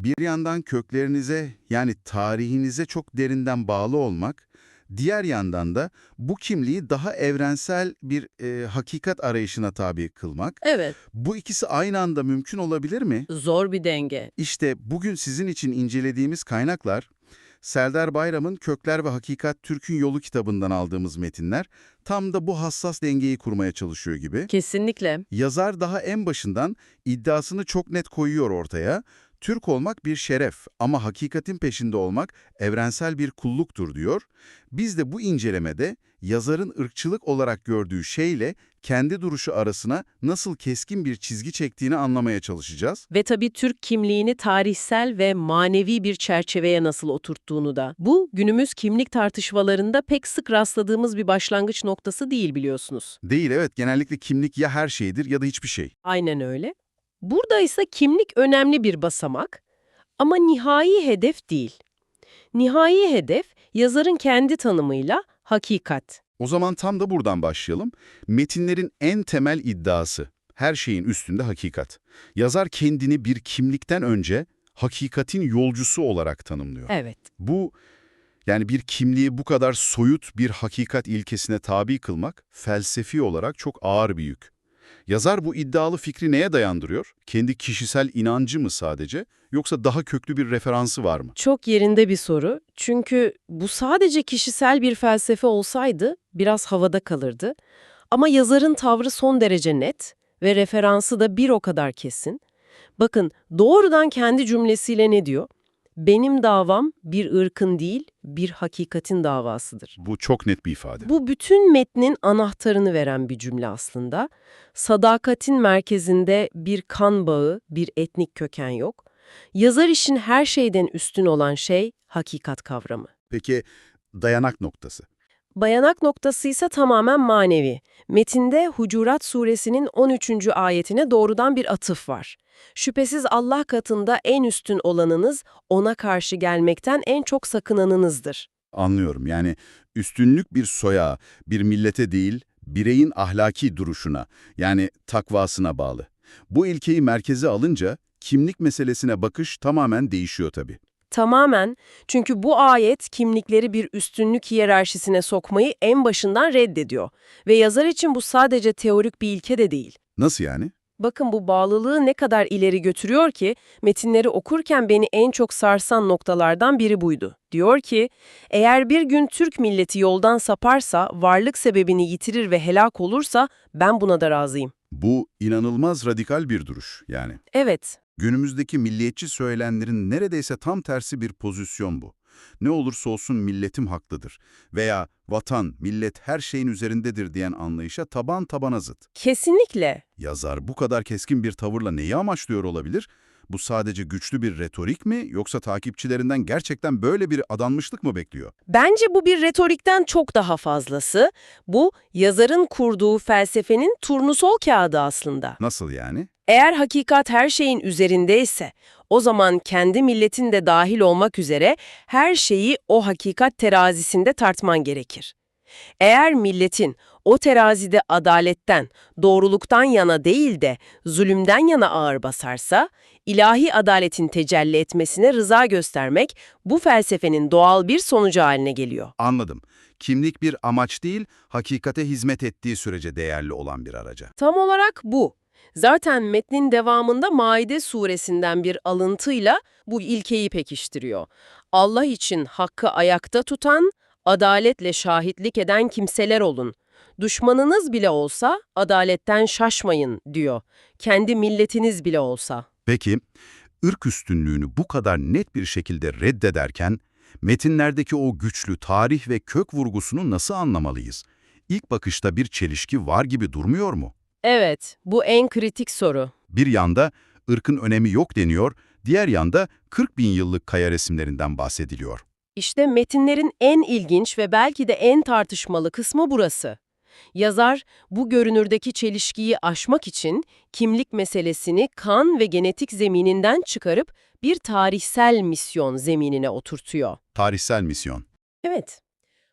Bir yandan köklerinize yani tarihinize çok derinden bağlı olmak, diğer yandan da bu kimliği daha evrensel bir e, hakikat arayışına tabi kılmak. Evet, Bu ikisi aynı anda mümkün olabilir mi? zor bir denge. İşte bugün sizin için incelediğimiz kaynaklar, Serdar Bayram'ın Kökler ve Hakikat Türk'ün Yolu kitabından aldığımız metinler tam da bu hassas dengeyi kurmaya çalışıyor gibi. Kesinlikle. Yazar daha en başından iddiasını çok net koyuyor ortaya. Türk olmak bir şeref ama hakikatin peşinde olmak evrensel bir kulluktur diyor. Biz de bu incelemede yazarın ırkçılık olarak gördüğü şeyle kendi duruşu arasına nasıl keskin bir çizgi çektiğini anlamaya çalışacağız. Ve tabii Türk kimliğini tarihsel ve manevi bir çerçeveye nasıl oturttuğunu da. Bu, günümüz kimlik tartışmalarında pek sık rastladığımız bir başlangıç noktası değil biliyorsunuz. Değil evet genellikle kimlik ya her şeydir ya da hiçbir şey. Aynen öyle. Burada ise kimlik önemli bir basamak ama nihai hedef değil. Nihai hedef yazarın kendi tanımıyla hakikat. O zaman tam da buradan başlayalım. Metinlerin en temel iddiası, her şeyin üstünde hakikat. Yazar kendini bir kimlikten önce hakikatin yolcusu olarak tanımlıyor. Evet. Bu, yani bir kimliği bu kadar soyut bir hakikat ilkesine tabi kılmak, felsefi olarak çok ağır bir yük. Yazar bu iddialı fikri neye dayandırıyor? Kendi kişisel inancı mı sadece, yoksa daha köklü bir referansı var mı? Çok yerinde bir soru. Çünkü bu sadece kişisel bir felsefe olsaydı biraz havada kalırdı. Ama yazarın tavrı son derece net ve referansı da bir o kadar kesin. Bakın doğrudan kendi cümlesiyle ne diyor? Benim davam bir ırkın değil, bir hakikatin davasıdır. Bu çok net bir ifade. Bu bütün metnin anahtarını veren bir cümle aslında. Sadakatin merkezinde bir kan bağı, bir etnik köken yok. Yazar işin her şeyden üstün olan şey hakikat kavramı. Peki dayanak noktası? Bayanak noktası ise tamamen manevi. Metinde Hucurat suresinin 13. ayetine doğrudan bir atıf var. Şüphesiz Allah katında en üstün olanınız, ona karşı gelmekten en çok sakınanınızdır. Anlıyorum. Yani üstünlük bir soya, bir millete değil, bireyin ahlaki duruşuna, yani takvasına bağlı. Bu ilkeyi merkeze alınca kimlik meselesine bakış tamamen değişiyor tabii. Tamamen çünkü bu ayet kimlikleri bir üstünlük hiyerarşisine sokmayı en başından reddediyor. Ve yazar için bu sadece teorik bir ilke de değil. Nasıl yani? Bakın bu bağlılığı ne kadar ileri götürüyor ki metinleri okurken beni en çok sarsan noktalardan biri buydu. Diyor ki, eğer bir gün Türk milleti yoldan saparsa, varlık sebebini yitirir ve helak olursa ben buna da razıyım. Bu inanılmaz radikal bir duruş yani. Evet, Günümüzdeki milliyetçi söylenlerin neredeyse tam tersi bir pozisyon bu. Ne olursa olsun milletim haklıdır veya vatan, millet her şeyin üzerindedir diyen anlayışa taban tabana zıt. kesinlikle. Yazar bu kadar keskin bir tavırla neyi amaçlıyor olabilir? Bu sadece güçlü bir retorik mi yoksa takipçilerinden gerçekten böyle bir adanmışlık mı bekliyor? Bence bu bir retorikten çok daha fazlası. Bu, yazarın kurduğu felsefenin turnusol kağıdı aslında. Nasıl yani? Eğer hakikat her şeyin üzerindeyse, o zaman kendi milletin de dahil olmak üzere her şeyi o hakikat terazisinde tartman gerekir. Eğer milletin o terazide adaletten, doğruluktan yana değil de zulümden yana ağır basarsa, ilahi adaletin tecelli etmesine rıza göstermek bu felsefenin doğal bir sonucu haline geliyor. Anladım. Kimlik bir amaç değil, hakikate hizmet ettiği sürece değerli olan bir araca. Tam olarak bu. Zaten metnin devamında Maide suresinden bir alıntıyla bu ilkeyi pekiştiriyor. Allah için hakkı ayakta tutan, adaletle şahitlik eden kimseler olun. Düşmanınız bile olsa adaletten şaşmayın diyor. Kendi milletiniz bile olsa. Peki, ırk üstünlüğünü bu kadar net bir şekilde reddederken, metinlerdeki o güçlü tarih ve kök vurgusunu nasıl anlamalıyız? İlk bakışta bir çelişki var gibi durmuyor mu? Evet, bu en kritik soru. Bir yanda ırkın önemi yok deniyor, diğer yanda 40 bin yıllık kaya resimlerinden bahsediliyor. İşte metinlerin en ilginç ve belki de en tartışmalı kısmı burası. Yazar, bu görünürdeki çelişkiyi aşmak için kimlik meselesini kan ve genetik zemininden çıkarıp bir tarihsel misyon zeminine oturtuyor. Tarihsel misyon. Evet.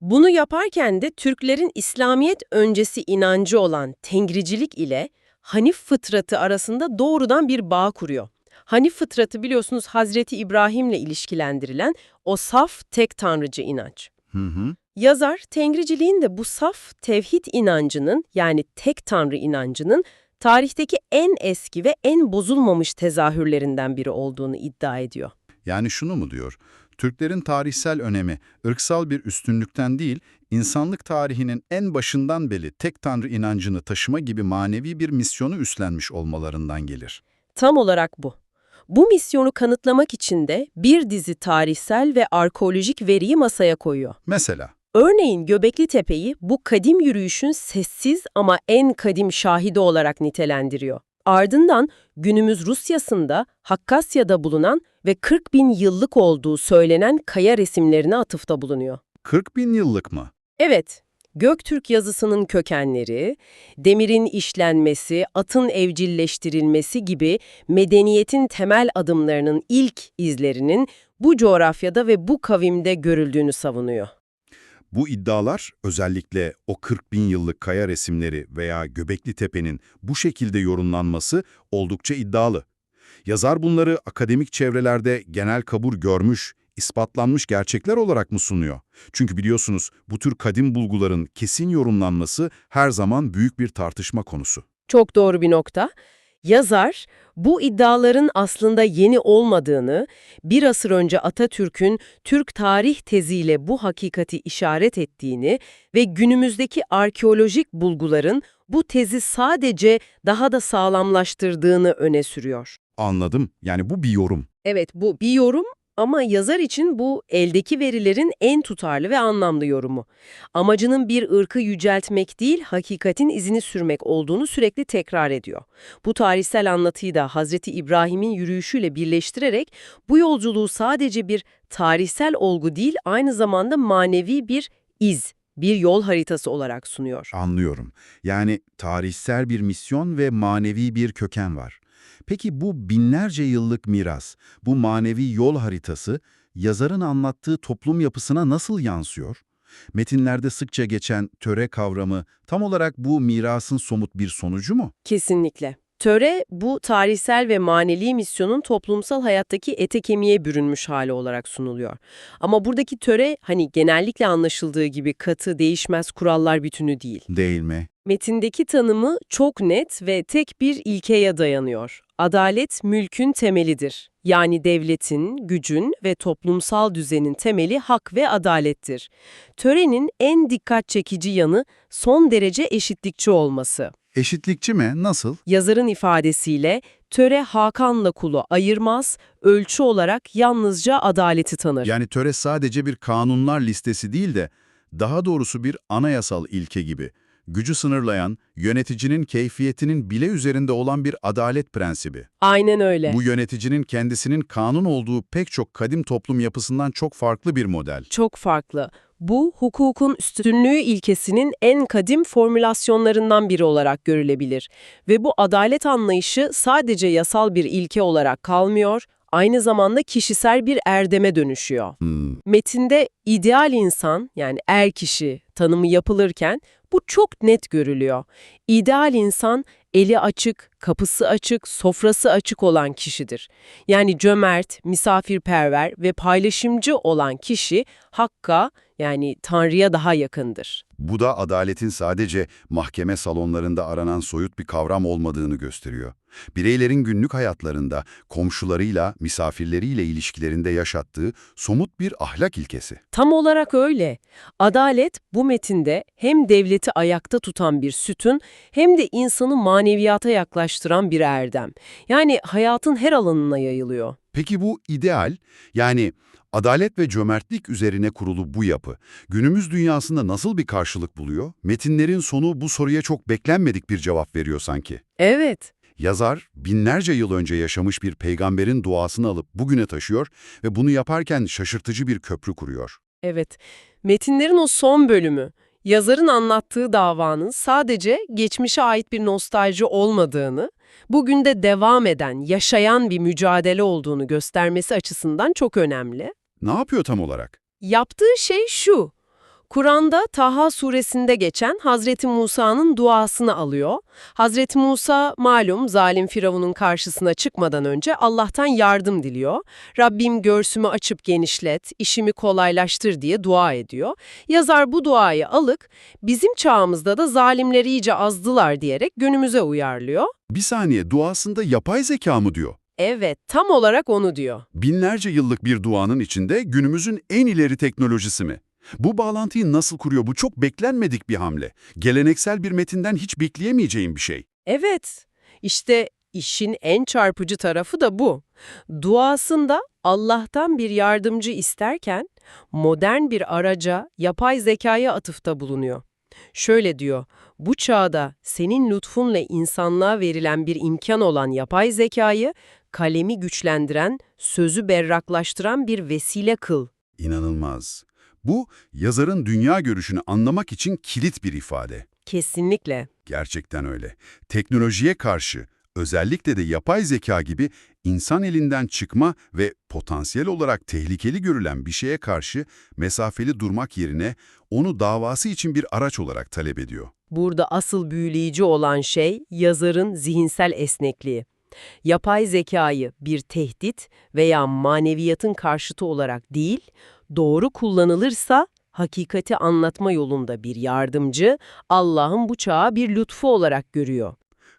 Bunu yaparken de Türklerin İslamiyet öncesi inancı olan tengricilik ile Hanif fıtratı arasında doğrudan bir bağ kuruyor. Hanif fıtratı biliyorsunuz Hazreti İbrahim'le ilişkilendirilen o saf tek tanrıcı inanç. Hı hı. Yazar, Tengriciliğin de bu saf tevhid inancının yani tek tanrı inancının tarihteki en eski ve en bozulmamış tezahürlerinden biri olduğunu iddia ediyor. Yani şunu mu diyor? Türklerin tarihsel önemi, ırksal bir üstünlükten değil, insanlık tarihinin en başından beri tek tanrı inancını taşıma gibi manevi bir misyonu üstlenmiş olmalarından gelir. Tam olarak bu. Bu misyonu kanıtlamak için de bir dizi tarihsel ve arkeolojik veriyi masaya koyuyor. Mesela, Örneğin Göbekli Tepe'yi bu kadim yürüyüşün sessiz ama en kadim şahidi olarak nitelendiriyor. Ardından günümüz Rusya'sında Hakkasya'da bulunan ve 40 bin yıllık olduğu söylenen kaya resimlerine atıfta bulunuyor. 40 bin yıllık mı? Evet, Göktürk yazısının kökenleri, demirin işlenmesi, atın evcilleştirilmesi gibi medeniyetin temel adımlarının ilk izlerinin bu coğrafyada ve bu kavimde görüldüğünü savunuyor. Bu iddialar özellikle o 40 bin yıllık kaya resimleri veya Göbekli Tepe'nin bu şekilde yorumlanması oldukça iddialı. Yazar bunları akademik çevrelerde genel kabul görmüş, ispatlanmış gerçekler olarak mı sunuyor? Çünkü biliyorsunuz bu tür kadim bulguların kesin yorumlanması her zaman büyük bir tartışma konusu. Çok doğru bir nokta. Yazar, bu iddiaların aslında yeni olmadığını, bir asır önce Atatürk'ün Türk tarih teziyle bu hakikati işaret ettiğini ve günümüzdeki arkeolojik bulguların bu tezi sadece daha da sağlamlaştırdığını öne sürüyor. Anladım. Yani bu bir yorum. Evet, bu bir yorum ama yazar için bu eldeki verilerin en tutarlı ve anlamlı yorumu. Amacının bir ırkı yüceltmek değil, hakikatin izini sürmek olduğunu sürekli tekrar ediyor. Bu tarihsel anlatıyı da Hazreti İbrahim'in yürüyüşüyle birleştirerek bu yolculuğu sadece bir tarihsel olgu değil, aynı zamanda manevi bir iz, bir yol haritası olarak sunuyor. Anlıyorum. Yani tarihsel bir misyon ve manevi bir köken var. Peki bu binlerce yıllık miras, bu manevi yol haritası, yazarın anlattığı toplum yapısına nasıl yansıyor? Metinlerde sıkça geçen töre kavramı tam olarak bu mirasın somut bir sonucu mu? Kesinlikle. Töre, bu tarihsel ve manevi misyonun toplumsal hayattaki ete kemiğe bürünmüş hali olarak sunuluyor. Ama buradaki töre, hani genellikle anlaşıldığı gibi katı, değişmez kurallar bütünü değil. Değil mi? Metindeki tanımı çok net ve tek bir ilkeye dayanıyor. Adalet mülkün temelidir. Yani devletin, gücün ve toplumsal düzenin temeli hak ve adalettir. Törenin en dikkat çekici yanı son derece eşitlikçi olması. Eşitlikçi mi? Nasıl? Yazarın ifadesiyle töre Hakan'la kulu ayırmaz, ölçü olarak yalnızca adaleti tanır. Yani töre sadece bir kanunlar listesi değil de daha doğrusu bir anayasal ilke gibi. Gücü sınırlayan, yöneticinin keyfiyetinin bile üzerinde olan bir adalet prensibi. Aynen öyle. Bu yöneticinin kendisinin kanun olduğu pek çok kadim toplum yapısından çok farklı bir model. Çok farklı. Bu, hukukun üstünlüğü ilkesinin en kadim formülasyonlarından biri olarak görülebilir. Ve bu adalet anlayışı sadece yasal bir ilke olarak kalmıyor, aynı zamanda kişisel bir erdeme dönüşüyor. Hmm, Metinde ideal insan, yani er kişi tanımı yapılırken bu çok net görülüyor. İdeal insan, eli açık, kapısı açık, sofrası açık olan kişidir. Yani cömert, misafirperver ve paylaşımcı olan kişi Hakk'a yani Tanrı'ya daha yakındır. Bu da adaletin sadece mahkeme salonlarında aranan soyut bir kavram olmadığını gösteriyor. Bireylerin günlük hayatlarında, komşularıyla, misafirleriyle ilişkilerinde yaşattığı somut bir ahlak ilkesi. Tam olarak öyle. Adalet bu metinde hem devleti ayakta tutan bir sütun hem de insanı maneviyata yaklaştıran bir erdem. Yani hayatın her alanına yayılıyor. Peki bu ideal, yani adalet ve cömertlik üzerine kurulu bu yapı, günümüz dünyasında nasıl bir karşılık buluyor? Metinlerin sonu bu soruya çok beklenmedik bir cevap veriyor sanki. Evet. Yazar, binlerce yıl önce yaşamış bir peygamberin duasını alıp bugüne taşıyor ve bunu yaparken şaşırtıcı bir köprü kuruyor. Evet, metinlerin o son bölümü, yazarın anlattığı davanın sadece geçmişe ait bir nostalji olmadığını, bugün de devam eden, yaşayan bir mücadele olduğunu göstermesi açısından çok önemli. Ne yapıyor tam olarak? Yaptığı şey şu, Kur'an'da Taha suresinde geçen Hazreti Musa'nın duasını alıyor. Hazreti Musa malum zalim Firavun'un karşısına çıkmadan önce Allah'tan yardım diliyor. Rabbim göğsümü açıp genişlet, işimi kolaylaştır diye dua ediyor. Yazar bu duayı alıp bizim çağımızda da zalimleri iyice azdılar diyerek günümüze uyarlıyor. Bir saniye duasında yapay zeka mı diyor? Evet, tam olarak onu diyor. Binlerce yıllık bir duanın içinde günümüzün en ileri teknolojisi mi? Bu bağlantıyı nasıl kuruyor? Bu çok beklenmedik bir hamle. Geleneksel bir metinden hiç bekleyemeyeceğim bir şey. Evet, işte işin en çarpıcı tarafı da bu. Duasında Allah'tan bir yardımcı isterken modern bir araca, yapay zekaya atıfta bulunuyor. Şöyle diyor, bu çağda senin lütfunla insanlığa verilen bir imkan olan yapay zekayı kalemi güçlendiren, sözü berraklaştıran bir vesile kıl. İnanılmaz. Bu, yazarın dünya görüşünü anlamak için kilit bir ifade. Kesinlikle. Gerçekten öyle. Teknolojiye karşı, özellikle de yapay zeka gibi insan elinden çıkma ve potansiyel olarak tehlikeli görülen bir şeye karşı mesafeli durmak yerine onu davası için bir araç olarak talep ediyor. Burada asıl büyüleyici olan şey yazarın zihinsel esnekliği. Yapay zekayı bir tehdit veya maneviyatın karşıtı olarak değil, doğru kullanılırsa hakikati anlatma yolunda bir yardımcı, Allah'ın bu çağa bir lütfu olarak görüyor.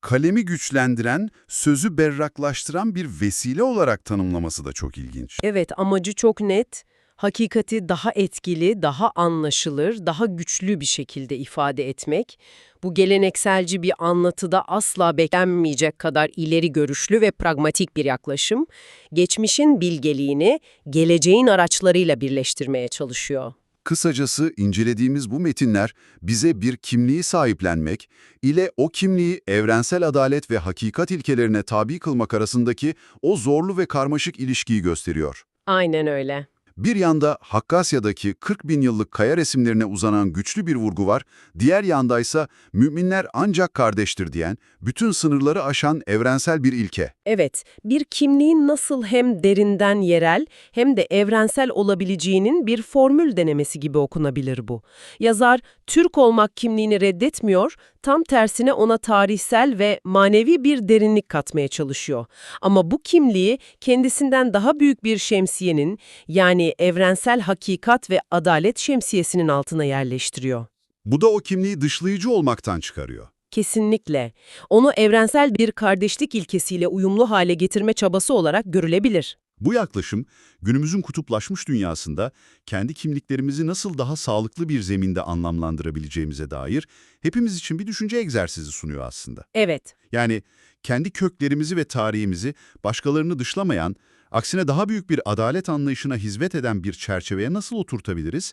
Kalemi güçlendiren, sözü berraklaştıran bir vesile olarak tanımlaması da çok ilginç. Evet, amacı çok net. Hakikati daha etkili, daha anlaşılır, daha güçlü bir şekilde ifade etmek. Bu gelenekselci bir anlatıda asla beklenmeyecek kadar ileri görüşlü ve pragmatik bir yaklaşım, geçmişin bilgeliğini geleceğin araçlarıyla birleştirmeye çalışıyor. Kısacası incelediğimiz bu metinler bize bir kimliği sahiplenmek ile o kimliği evrensel adalet ve hakikat ilkelerine tabi kılmak arasındaki o zorlu ve karmaşık ilişkiyi gösteriyor. Aynen öyle. Bir yanda Hakkasya'daki 40 bin yıllık kaya resimlerine uzanan güçlü bir vurgu var, diğer yandaysa müminler ancak kardeştir diyen, bütün sınırları aşan evrensel bir ilke. Evet, bir kimliğin nasıl hem derinden yerel hem de evrensel olabileceğinin bir formül denemesi gibi okunabilir bu. Yazar, Türk olmak kimliğini reddetmiyor, tam tersine ona tarihsel ve manevi bir derinlik katmaya çalışıyor. Ama bu kimliği kendisinden daha büyük bir şemsiyenin, yani evrensel hakikat ve adalet şemsiyesinin altına yerleştiriyor. Bu da o kimliği dışlayıcı olmaktan çıkarıyor. Kesinlikle. Onu evrensel bir kardeşlik ilkesiyle uyumlu hale getirme çabası olarak görülebilir. Bu yaklaşım, günümüzün kutuplaşmış dünyasında kendi kimliklerimizi nasıl daha sağlıklı bir zeminde anlamlandırabileceğimize dair hepimiz için bir düşünce egzersizi sunuyor aslında. Evet, Yani kendi köklerimizi ve tarihimizi başkalarını dışlamayan, aksine daha büyük bir adalet anlayışına hizmet eden bir çerçeveye nasıl oturtabiliriz?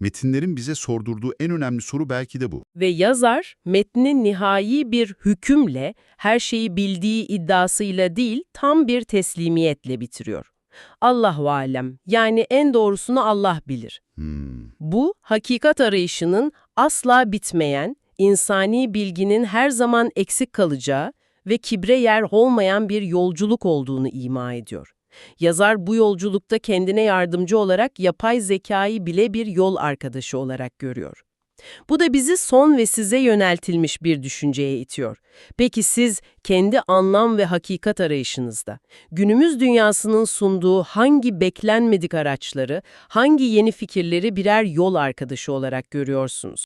Metinlerin bize sordurduğu en önemli soru belki de bu. Ve yazar metni nihai bir hükümle, her şeyi bildiği iddiasıyla değil, tam bir teslimiyetle bitiriyor. Allahu alem, yani en doğrusunu Allah bilir. Hmm. Bu, hakikat arayışının asla bitmeyen, insani bilginin her zaman eksik kalacağı ve kibre yer olmayan bir yolculuk olduğunu ima ediyor. Yazar bu yolculukta kendine yardımcı olarak yapay zekayı bile bir yol arkadaşı olarak görüyor. Bu da bizi son ve size yöneltilmiş bir düşünceye itiyor. Peki siz kendi anlam ve hakikat arayışınızda günümüz dünyasının sunduğu hangi beklenmedik araçları, hangi yeni fikirleri birer yol arkadaşı olarak görüyorsunuz?